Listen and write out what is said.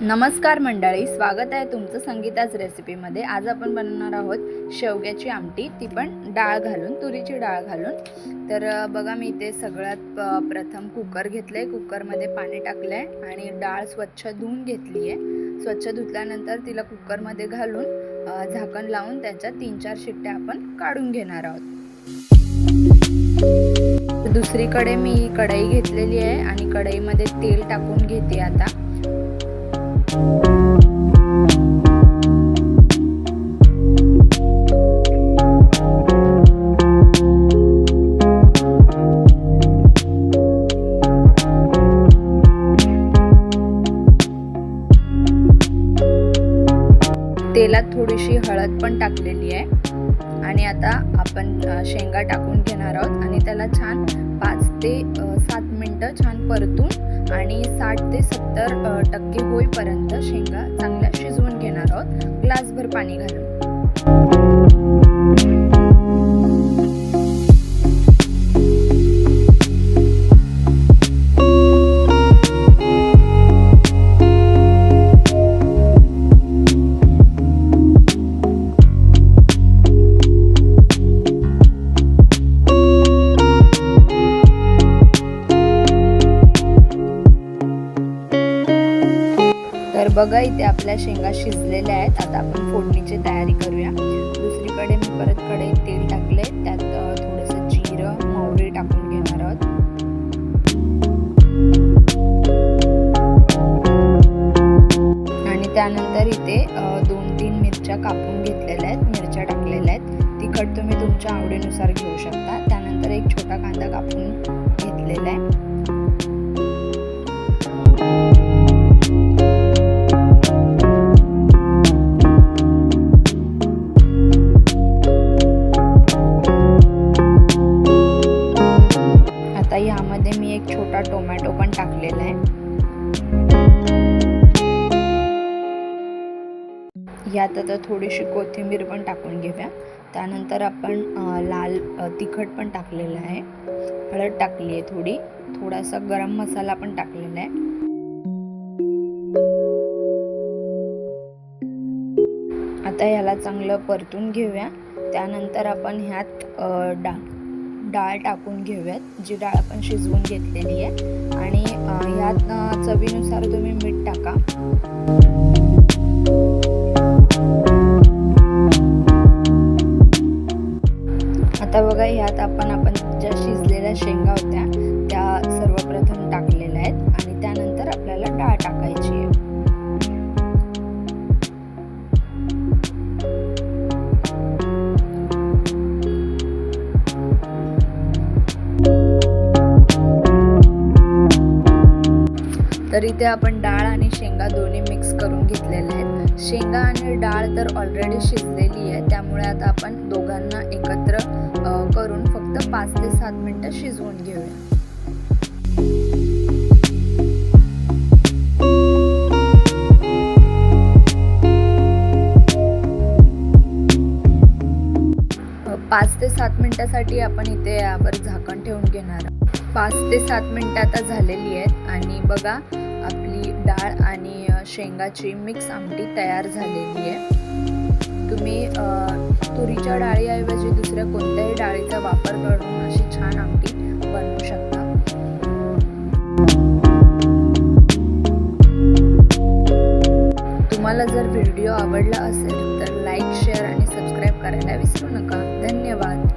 नमस्कार मंडळी स्वागत आहे तुमचं संगीताच रेसिपीमध्ये. आज आपण बनवणार आहोत शेवग्याची आमटी. ती पण डाळ घालून तुरीची डाळ घालून. तर बघा मी इथे सगळ्यात प्रथम कुकर घेतलं आहे कुकरमध्ये पाणी टाकलं आहे आणि डाळ स्वच्छ धुवून घेतली आहे. स्वच्छ धुतल्यानंतर तिला कुकरमध्ये घालून झाकण लावून त्याच्या तीन चार शिट्ट्या आपण काढून घेणार आहोत. दुसरीकडे मी कढई घेतलेली आहे आणि कढईमध्ये तेल टाकून घेते आता. तेलात थोडीशी हळद पण टाकलेली आहे. आणि आता आपण शेंगा टाकून घेणार आहोत. आणि त्याला छान पाच ते सात मिनटं छान परतून आणि साठ ते सत्तर टक्के होईपर्यंत शेंगा चांगल्या शिजवून घेणार आहोत. ग्लासभर पाणी घालून. बघा इथे आपल्या शेंगा शिजलेल्या आहेत. आता आपण फोडणीची तयारी करूया. दुसरीकडे मी परत कडे तेल टाकले त्यात थोडंसं जिरं मोहरी टाकून घेणार आहोत. आणि त्यानंतर इथे दोन तीन मिरच्या कापून घेतलेल्या आहेत. मिरच्या टाकलेल्या आहेत. तिखट तुम्ही तुमच्या आवडीनुसार घेऊ शकता. त्यानंतर एक छोटा कांदा कापून घेतलेला आहे. टोमॅटो पण टाकलेला आहे. यात आता थोडीशी कोथिंबीर पण टाकून घेऊया. त्यानंतर आपण लाल तिखट पण टाकलेलं आहे. हळद टाकली आहे थोडी. थोडासा गरम मसाला पण टाकलेला आहे. आता याला चांगलं परतून घेऊया. त्यानंतर आपण ह्यात अ, डाळ टाकून घेऊयात जी डाळ आपण शिजवून घेतलेली आहे. आणि ह्यात चवीनुसार तुम्ही मीठ टाका. आता बघा ह्यात आपण आपण ज्या शिजलेल्या शेंगा होत्या तर इथे आपण डाळ आणि शेंगा दोन्ही मिक्स करून घेतलेले आहेत शेंगा आणि डाळ तर ऑलरेडी शिजलेली आहे त्यामुळे आता आपण दोघांना एकत्र करून फक्त पाच ते सात मिनटं शिजवून घेऊया पाच ते सात मिनिटासाठी आपण इथे यावर झाकण ठेवून घेणार आहोत. पाच ते सात मिनिटं आता झालेली आहेत आणि बघा आपली डाळ आणि शेंगाची मिक्स आमटी तयार झालेली आहे. तुम्ही तुरीच्या डाळीऐवजी दुसऱ्या कोणत्याही डाळीचा वापर करून अशी छान आमटी बनवू शकता. तुम्हाला जर व्हिडिओ आवडला असेल तर लाईक शेअर आणि सबस्क्राईब करायला विसरू नका. धन्यवाद.